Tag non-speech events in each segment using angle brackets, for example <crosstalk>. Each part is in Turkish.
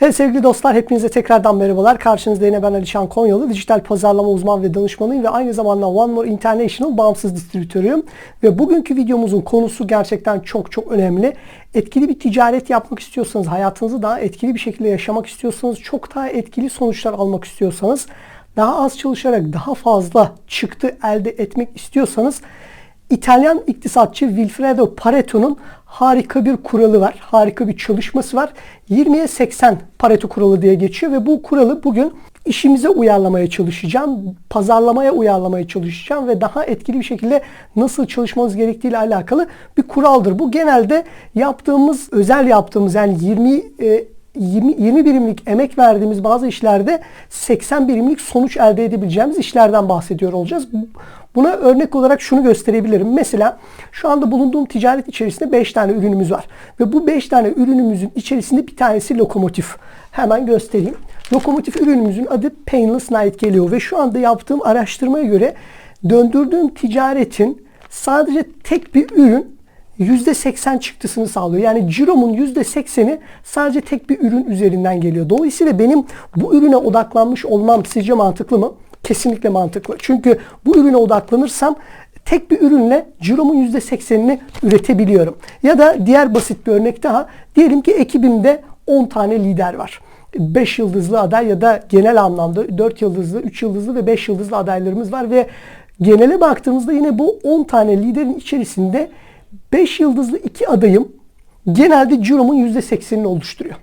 Evet sevgili dostlar hepinize tekrardan merhabalar. Karşınızda yine ben Alişan Konyalı. Dijital pazarlama uzman ve danışmanıyım ve aynı zamanda One More International bağımsız distribütörüyüm. Ve bugünkü videomuzun konusu gerçekten çok çok önemli. Etkili bir ticaret yapmak istiyorsanız, hayatınızı daha etkili bir şekilde yaşamak istiyorsanız, çok daha etkili sonuçlar almak istiyorsanız, daha az çalışarak daha fazla çıktı elde etmek istiyorsanız İtalyan iktisatçı Wilfredo Pareto'nun harika bir kuralı var. Harika bir çalışması var. 20'ye 80 Pareto kuralı diye geçiyor ve bu kuralı bugün işimize uyarlamaya çalışacağım. Pazarlamaya uyarlamaya çalışacağım ve daha etkili bir şekilde nasıl çalışmanız gerektiği ile alakalı bir kuraldır. Bu genelde yaptığımız, özel yaptığımız yani 20 20, 20 birimlik emek verdiğimiz bazı işlerde 80 birimlik sonuç elde edebileceğimiz işlerden bahsediyor olacağız. Buna örnek olarak şunu gösterebilirim. Mesela şu anda bulunduğum ticaret içerisinde 5 tane ürünümüz var. Ve bu 5 tane ürünümüzün içerisinde bir tanesi lokomotif. Hemen göstereyim. Lokomotif ürünümüzün adı Painless Night geliyor. Ve şu anda yaptığım araştırmaya göre döndürdüğüm ticaretin sadece tek bir ürün %80 çıktısını sağlıyor. Yani ciromun %80'i sadece tek bir ürün üzerinden geliyor. Dolayısıyla benim bu ürüne odaklanmış olmam sizce mantıklı mı? Kesinlikle mantıklı. Çünkü bu ürüne odaklanırsam tek bir ürünle ciromun %80'ini üretebiliyorum. Ya da diğer basit bir örnek daha. Diyelim ki ekibimde 10 tane lider var. 5 yıldızlı aday ya da genel anlamda 4 yıldızlı, 3 yıldızlı ve 5 yıldızlı adaylarımız var ve genele baktığımızda yine bu 10 tane liderin içerisinde 5 yıldızlı 2 adayım genelde ciromun %80'ini oluşturuyor.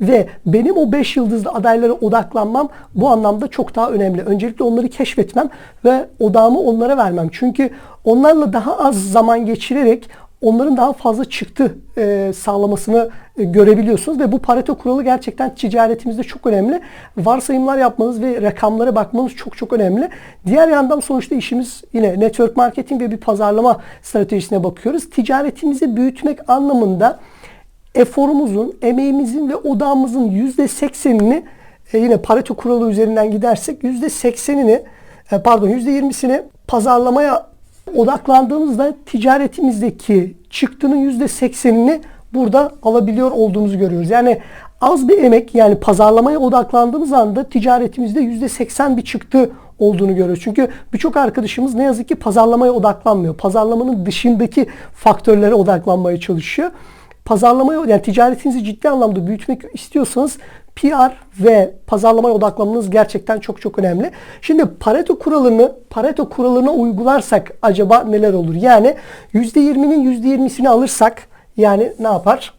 Ve benim o 5 yıldızlı adaylara odaklanmam bu anlamda çok daha önemli. Öncelikle onları keşfetmem ve odağımı onlara vermem. Çünkü onlarla daha az zaman geçirerek onların daha fazla çıktı e, sağlamasını e, görebiliyorsunuz ve bu Pareto kuralı gerçekten ticaretimizde çok önemli. Varsayımlar yapmanız ve rakamlara bakmanız çok çok önemli. Diğer yandan sonuçta işimiz yine network marketing ve bir pazarlama stratejisine bakıyoruz. Ticaretimizi büyütmek anlamında eforumuzun, emeğimizin ve odağımızın %80'ini e, yine Pareto kuralı üzerinden gidersek %80'ini e, pardon %20'sini pazarlamaya odaklandığımızda ticaretimizdeki çıktının %80'ini burada alabiliyor olduğumuzu görüyoruz. Yani az bir emek yani pazarlamaya odaklandığımız anda ticaretimizde %80 bir çıktı olduğunu görüyoruz. Çünkü birçok arkadaşımız ne yazık ki pazarlamaya odaklanmıyor. Pazarlamanın dışındaki faktörlere odaklanmaya çalışıyor pazarlamaya yani ticaretinizi ciddi anlamda büyütmek istiyorsanız PR ve pazarlamaya odaklanmanız gerçekten çok çok önemli. Şimdi Pareto kuralını Pareto kuralına uygularsak acaba neler olur? Yani %20'nin %20'sini alırsak yani ne yapar?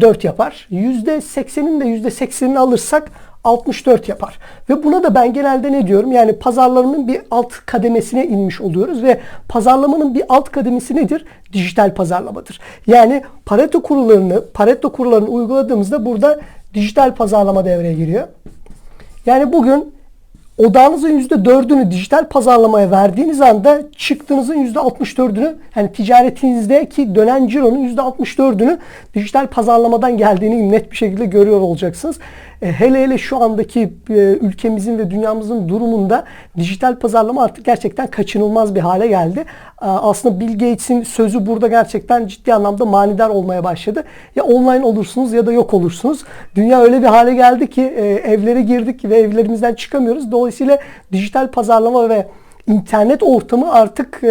4 yapar. %80'in de %80'ini alırsak 64 yapar. Ve buna da ben genelde ne diyorum? Yani pazarlamanın bir alt kademesine inmiş oluyoruz ve pazarlamanın bir alt kademesi nedir? Dijital pazarlamadır. Yani Pareto kurullarını, Pareto kurullarını uyguladığımızda burada dijital pazarlama devreye giriyor. Yani bugün odağınızın %4'ünü dijital pazarlamaya verdiğiniz anda çıktığınızın %64'ünü yani ticaretinizdeki dönen cironun %64'ünü dijital pazarlamadan geldiğini net bir şekilde görüyor olacaksınız. E, hele hele şu andaki e, ülkemizin ve dünyamızın durumunda dijital pazarlama artık gerçekten kaçınılmaz bir hale geldi. Aslında Bill Gates'in sözü burada gerçekten ciddi anlamda manidar olmaya başladı. Ya online olursunuz ya da yok olursunuz. Dünya öyle bir hale geldi ki e, evlere girdik ve evlerimizden çıkamıyoruz. Dolayısıyla dijital pazarlama ve internet ortamı artık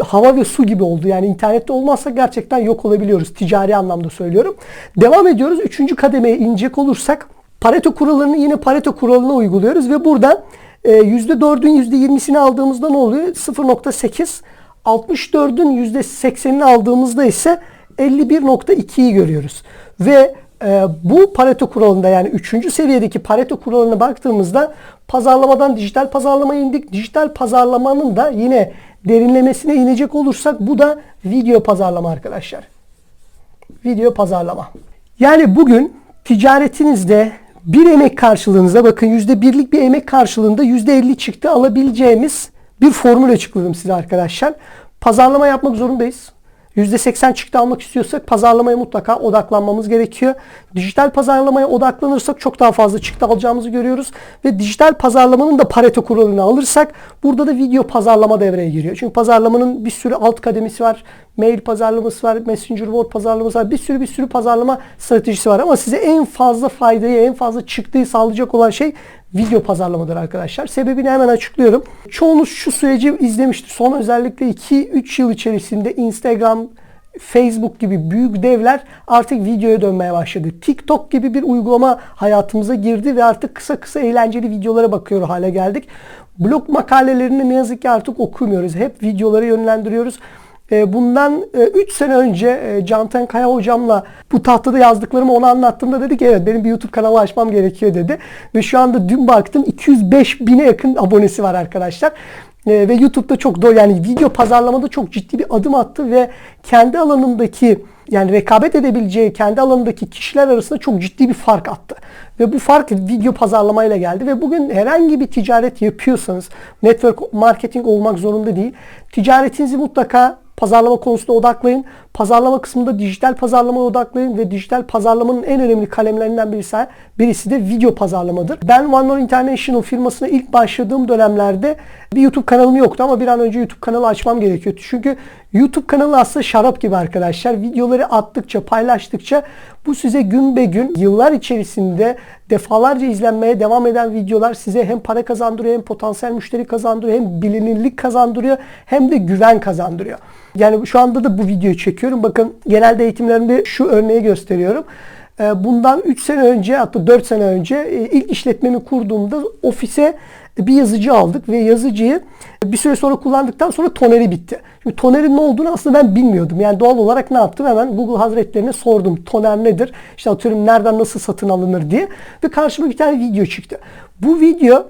hava ve su gibi oldu. Yani internette olmazsa gerçekten yok olabiliyoruz. Ticari anlamda söylüyorum. Devam ediyoruz. Üçüncü kademeye inecek olursak Pareto kuralını yine Pareto kuralına uyguluyoruz ve burada %4'ün e, %20'sini aldığımızda ne oluyor? 0.8 64'ün %80'ini aldığımızda ise 51.2'yi görüyoruz. Ve e, bu Pareto kuralında yani 3. seviyedeki Pareto kuralına baktığımızda pazarlamadan dijital pazarlamaya indik. Dijital pazarlamanın da yine derinlemesine inecek olursak bu da video pazarlama arkadaşlar. Video pazarlama. Yani bugün ticaretinizde bir emek karşılığınızda bakın yüzde birlik bir emek karşılığında yüzde elli çıktı alabileceğimiz bir formül açıkladım size arkadaşlar. Pazarlama yapmak zorundayız. %80 çıktı almak istiyorsak pazarlamaya mutlaka odaklanmamız gerekiyor. Dijital pazarlamaya odaklanırsak çok daha fazla çıktı alacağımızı görüyoruz. Ve dijital pazarlamanın da Pareto kuralını alırsak burada da video pazarlama devreye giriyor. Çünkü pazarlamanın bir sürü alt kademesi var. Mail pazarlaması var, Messenger Word pazarlaması var. Bir sürü bir sürü pazarlama stratejisi var. Ama size en fazla faydayı, en fazla çıktıyı sağlayacak olan şey video pazarlamadır arkadaşlar. Sebebini hemen açıklıyorum. Çoğunuz şu süreci izlemiştir. Son özellikle 2-3 yıl içerisinde Instagram, Facebook gibi büyük devler artık videoya dönmeye başladı. TikTok gibi bir uygulama hayatımıza girdi ve artık kısa kısa eğlenceli videolara bakıyor hale geldik. Blog makalelerini ne yazık ki artık okumuyoruz. Hep videolara yönlendiriyoruz. E, bundan 3 e, sene önce e, Canten Kaya hocamla bu tahtada yazdıklarımı ona anlattığımda dedi ki evet benim bir YouTube kanalı açmam gerekiyor dedi. Ve şu anda dün baktım 205 bine yakın abonesi var arkadaşlar. ve YouTube'da çok do yani video pazarlamada çok ciddi bir adım attı ve kendi alanındaki yani rekabet edebileceği kendi alanındaki kişiler arasında çok ciddi bir fark attı. Ve bu fark video pazarlamayla geldi ve bugün herhangi bir ticaret yapıyorsanız network marketing olmak zorunda değil. Ticaretinizi mutlaka pazarlama konusunda odaklayın. Pazarlama kısmında dijital pazarlamaya odaklayın ve dijital pazarlamanın en önemli kalemlerinden birisi, birisi de video pazarlamadır. Ben OneMore International firmasına ilk başladığım dönemlerde bir YouTube kanalım yoktu ama bir an önce YouTube kanalı açmam gerekiyordu. Çünkü YouTube kanalı aslında şarap gibi arkadaşlar. Videoları attıkça, paylaştıkça bu size gün be gün yıllar içerisinde defalarca izlenmeye devam eden videolar size hem para kazandırıyor hem potansiyel müşteri kazandırıyor hem bilinirlik kazandırıyor hem de güven kazandırıyor. Yani şu anda da bu videoyu çekiyorum. Bakın genelde eğitimlerimde şu örneği gösteriyorum. Ee, bundan 3 sene önce hatta 4 sene önce e, ilk işletmemi kurduğumda ofise bir yazıcı aldık ve yazıcıyı bir süre sonra kullandıktan sonra toneri bitti. Şimdi tonerin ne olduğunu aslında ben bilmiyordum. Yani doğal olarak ne yaptım? Hemen Google Hazretlerine sordum. Toner nedir? İşte atıyorum nereden nasıl satın alınır diye. Ve karşıma bir tane video çıktı. Bu video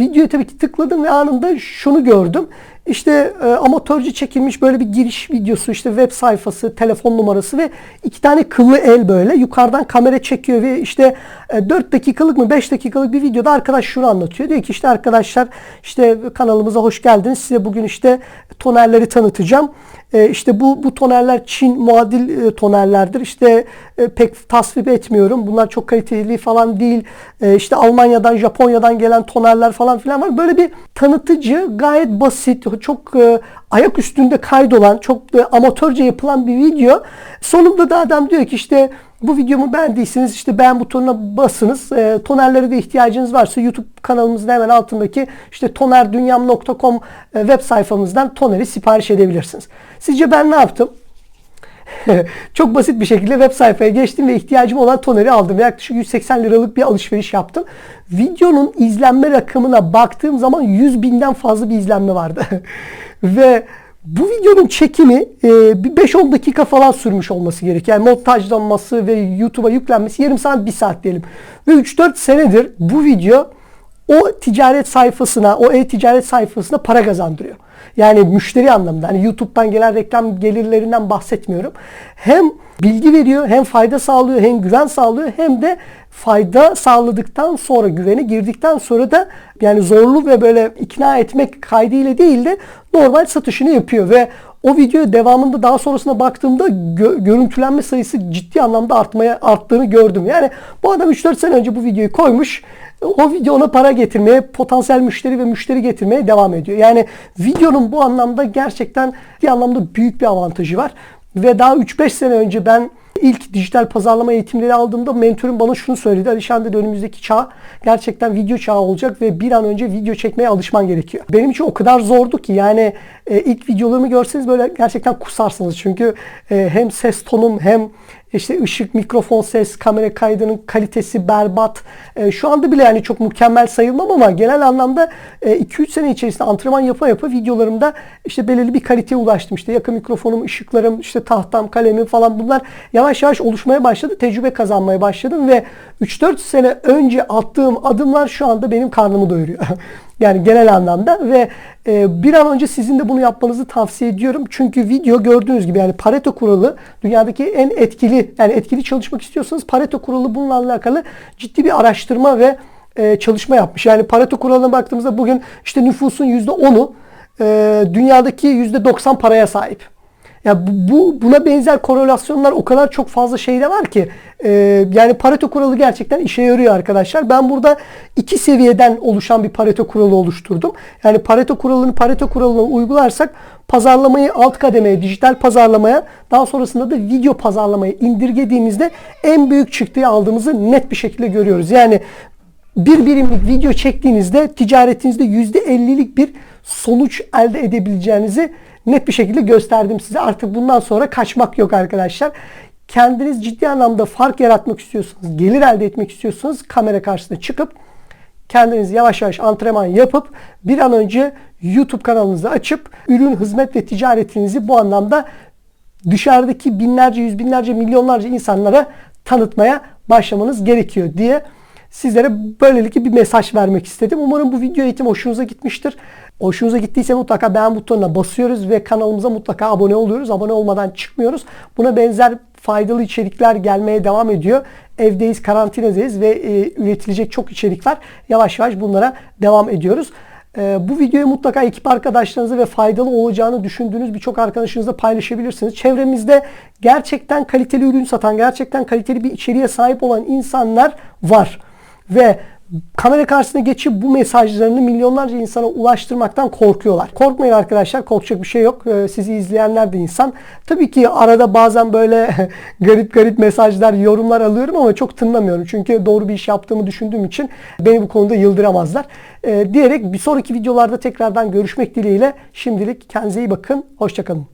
videoya tabii ki tıkladım ve anında şunu gördüm. İşte e, amatörce çekilmiş böyle bir giriş videosu, işte web sayfası, telefon numarası ve iki tane kıllı el böyle yukarıdan kamera çekiyor ve işte e, 4 dakikalık mı 5 dakikalık bir videoda arkadaş şunu anlatıyor. Diyor ki işte arkadaşlar işte kanalımıza hoş geldiniz. Size bugün işte tonerleri tanıtacağım. E, işte bu bu tonerler Çin muadil e, tonerlerdir. İşte e, pek tasvip etmiyorum. Bunlar çok kaliteli falan değil. E, işte Almanya'dan, Japonya'dan gelen tonerler falan filan var. Böyle bir tanıtıcı, gayet basit, çok e, ayak üstünde kaydolan, çok amatörce yapılan bir video. Sonunda da adam diyor ki işte bu videomu beğendiyseniz işte beğen butonuna basınız. E, tonerlere de ihtiyacınız varsa YouTube kanalımızın hemen altındaki işte tonerdunyam.com e, web sayfamızdan toneri sipariş edebilirsiniz. Sizce ben ne yaptım? <laughs> Çok basit bir şekilde web sayfaya geçtim ve ihtiyacım olan toneri aldım. Yaklaşık 180 liralık bir alışveriş yaptım. Videonun izlenme rakamına baktığım zaman 100 binden fazla bir izlenme vardı. <laughs> ve bu videonun çekimi e, bir 5-10 dakika falan sürmüş olması gerekiyor. Yani montajlanması ve YouTube'a yüklenmesi yarım saat, bir saat diyelim. Ve 3-4 senedir bu video o ticaret sayfasına, o e-ticaret sayfasına para kazandırıyor. Yani müşteri anlamında. Hani YouTube'dan gelen reklam gelirlerinden bahsetmiyorum. Hem bilgi veriyor, hem fayda sağlıyor, hem güven sağlıyor, hem de fayda sağladıktan sonra güvene girdikten sonra da yani zorlu ve böyle ikna etmek kaydıyla değil de normal satışını yapıyor ve o video devamında daha sonrasına baktığımda gö- görüntülenme sayısı ciddi anlamda artmaya arttığını gördüm. Yani bu adam 3-4 sene önce bu videoyu koymuş o video ona para getirmeye, potansiyel müşteri ve müşteri getirmeye devam ediyor. Yani videonun bu anlamda gerçekten bir anlamda büyük bir avantajı var. Ve daha 3-5 sene önce ben ilk dijital pazarlama eğitimleri aldığımda mentorum bana şunu söyledi. Alişan dedi önümüzdeki çağ gerçekten video çağı olacak ve bir an önce video çekmeye alışman gerekiyor. Benim için o kadar zordu ki yani e, ilk videolarımı görseniz böyle gerçekten kusarsınız. Çünkü e, hem ses tonum hem işte ışık, mikrofon, ses, kamera kaydının kalitesi berbat. E, şu anda bile yani çok mükemmel sayılmam ama genel anlamda e, 2-3 sene içerisinde antrenman yapa yapa videolarımda işte belirli bir kaliteye ulaştım. İşte yakın mikrofonum, ışıklarım, işte tahtam, kalemim falan bunlar yavaş yavaş oluşmaya başladı. Tecrübe kazanmaya başladım ve 3-4 sene önce attığım adımlar şu anda benim karnımı doyuruyor. <laughs> Yani genel anlamda ve e, bir an önce sizin de bunu yapmanızı tavsiye ediyorum. Çünkü video gördüğünüz gibi yani Pareto kuralı dünyadaki en etkili yani etkili çalışmak istiyorsanız Pareto kuralı bununla alakalı ciddi bir araştırma ve e, çalışma yapmış. Yani Pareto kuralına baktığımızda bugün işte nüfusun %10'u e, dünyadaki %90 paraya sahip. Ya bu, bu- buna benzer korelasyonlar o kadar çok fazla şeyde var ki e, yani Pareto kuralı gerçekten işe yarıyor arkadaşlar. Ben burada iki seviyeden oluşan bir Pareto kuralı oluşturdum. Yani Pareto kuralını Pareto kuralına uygularsak pazarlamayı alt kademeye, dijital pazarlamaya, daha sonrasında da video pazarlamaya indirgediğimizde en büyük çıktığı aldığımızı net bir şekilde görüyoruz. Yani bir birimlik video çektiğinizde ticaretinizde %50'lik bir sonuç elde edebileceğinizi net bir şekilde gösterdim size. Artık bundan sonra kaçmak yok arkadaşlar. Kendiniz ciddi anlamda fark yaratmak istiyorsanız, gelir elde etmek istiyorsanız kamera karşısına çıkıp kendiniz yavaş yavaş antrenman yapıp bir an önce YouTube kanalınızı açıp ürün, hizmet ve ticaretinizi bu anlamda dışarıdaki binlerce, yüz binlerce, milyonlarca insanlara tanıtmaya başlamanız gerekiyor diye sizlere böylelikle bir mesaj vermek istedim. Umarım bu video eğitim hoşunuza gitmiştir. Hoşunuza gittiyse mutlaka beğen butonuna basıyoruz ve kanalımıza mutlaka abone oluyoruz. Abone olmadan çıkmıyoruz. Buna benzer faydalı içerikler gelmeye devam ediyor. Evdeyiz, karantinadayız ve e, üretilecek çok içerik var. Yavaş yavaş bunlara devam ediyoruz. Ee, Bu videoyu mutlaka ekip arkadaşlarınıza ve faydalı olacağını düşündüğünüz birçok arkadaşınızla paylaşabilirsiniz. Çevremizde gerçekten kaliteli ürün satan, gerçekten kaliteli bir içeriğe sahip olan insanlar var. Ve kamera karşısına geçip bu mesajlarını milyonlarca insana ulaştırmaktan korkuyorlar. Korkmayın arkadaşlar, korkacak bir şey yok. Ee, Sizi izleyenler de insan. Tabii ki arada bazen böyle <laughs> garip garip mesajlar, yorumlar alıyorum ama çok tınlamıyorum. Çünkü doğru bir iş yaptığımı düşündüğüm için beni bu konuda yıldıramazlar. Ee, Diyerek bir sonraki videolarda tekrardan görüşmek dileğiyle şimdilik kendinize iyi bakın. Hoşçakalın.